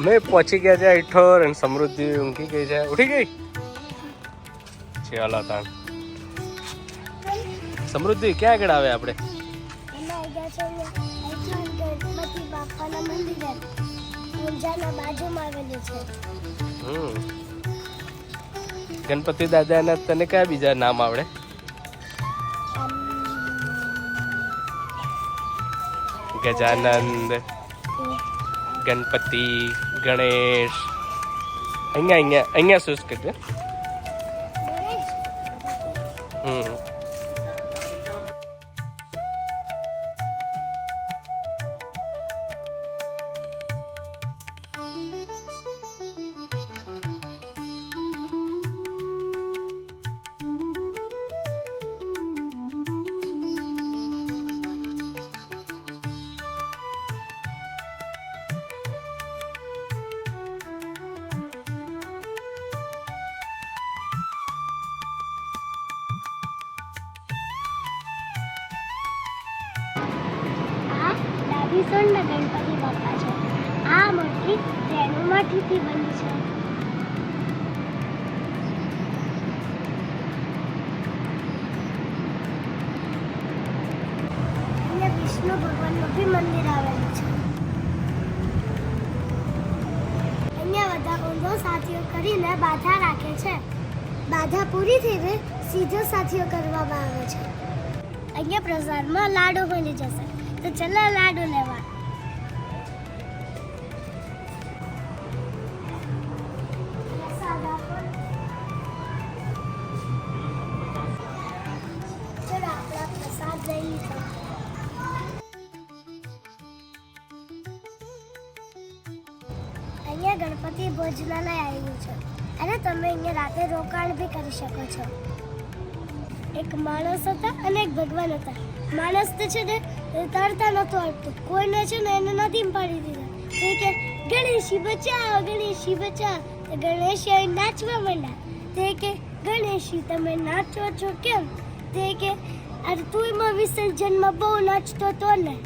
મેં પહોંચી ગયા છે ઈઠોર અને સમૃદ્ધિ ઊંઘી ગઈ છે. ઉઠી ગઈ? ચાલો તાણ. સમૃદ્ધિ ક્યાં આગળ આવે આપણે? ગણપતિ દાદાના તને કયા બીજા નામ આવડે? ગજાનંદ. ગણપતિ ગણેશ અહીંયા અહીંયા અહીંયા શું કરજે હમ ડાબી ગણપતિ બાપા છે. આ મૂર્તિ તેનું માટીથી બની છે. વિષ્ણુ ભગવાનનું બી મંદિર આવેલું છે. અહીંયા બધા ઊંધો સાથીઓ કરીને બાધા રાખે છે. બાધા પૂરી થઈને સીધો સાથીઓ કરવામાં આવે છે. અહીંયા પ્રસાદમાં લાડુ મળી જશે. તો ચલો લાડુ લેવા. અહીંયા ગણપતિ ભોજનાલય આવ્યું છે. અને તમે અહીંયા રાતે રોકાણ બી કરી શકો છો. એક માણસ હતા અને એક ભગવાન હતા. માણસ તો છે ને તરતા નતો આવડતું કોઈને છે ને એને નદીમાં પાડી દીધા. તે કે ગણેશી બચાવ ગણેશી બચાવ. તો ગણેશી આવીને નાચવા માંડ્યા. તે કે ગણેશી તમે નાચો છો કેમ? તે કે, અરે તું એમાં વિસર્જનમાં બહુ નાચતો તો ને.